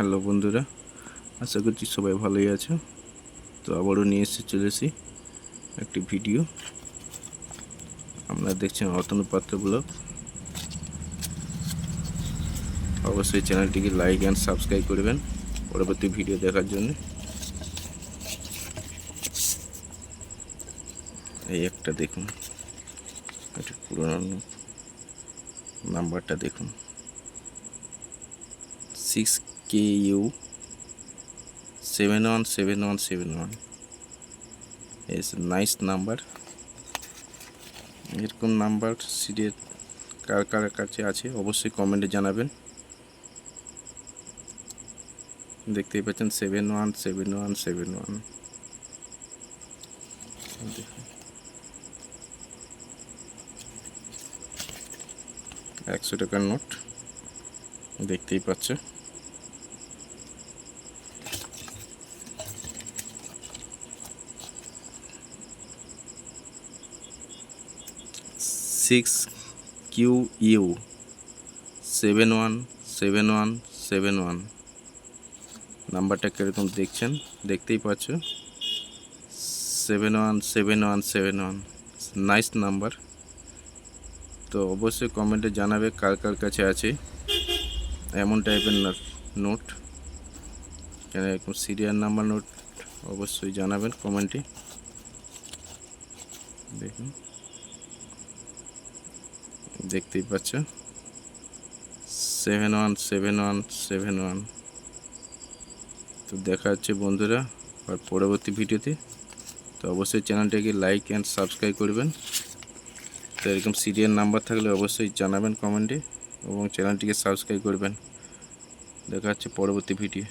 Hello বন্ধুরা, আশা করছি সবাই ভালোই আছো। তো আবারও নিয়ে এসে চলেছি একটি ভিডিও। আপনারা দেখছেন অতনু পাত্র ব্লগ। অবশ্যই চ্যানেলটিকে লাইক অ্যান্ড সাবস্ক্রাইব করবেন পরবর্তী ভিডিও দেখার জন্য। এই একটা দেখুন, একটা পুরোনো নাম্বারটা দেখুন। Six K U seven one seven one seven one is nice number এরকম নাম্বার সিরিয়াল কার কার কাছে আছে, অবশ্যই কমেন্টে জানাবেন। দেখতেই পাচ্ছেন seven one seven one seven one একশো টাকার নোট। দেখতেই পাচ্ছ। Six Q U seven one seven one seven one নাম্বারটা কীরকম দেখছেন? দেখতেই পাচ্ছ? Seven one seven one seven one nice number তো অবশ্যই কমেন্টে জানাবে কার কার কাছে আছে। এমন টাইপের নোট কেন এরকম সিরিয়াল নাম্বার নোট অবশ্যই জানাবেন কমেন্টে। দেখুন। দেখতেই পাচ্ছ। Seven one seven one seven one তো দেখা হচ্ছে বন্ধুরা আর পরবর্তী ভিডিওতে। তো অবশ্যই চ্যানেলটাকে লাইক অ্যান্ড সাবস্ক্রাইব করবেন। তো এরকম সিরিয়াল নাম্বার থাকলে অবশ্যই জানাবেন কমেন্টে এবং চ্যানেলটিকে সাবস্ক্রাইব করবেন। দেখা হচ্ছে পরবর্তী ভিডিও।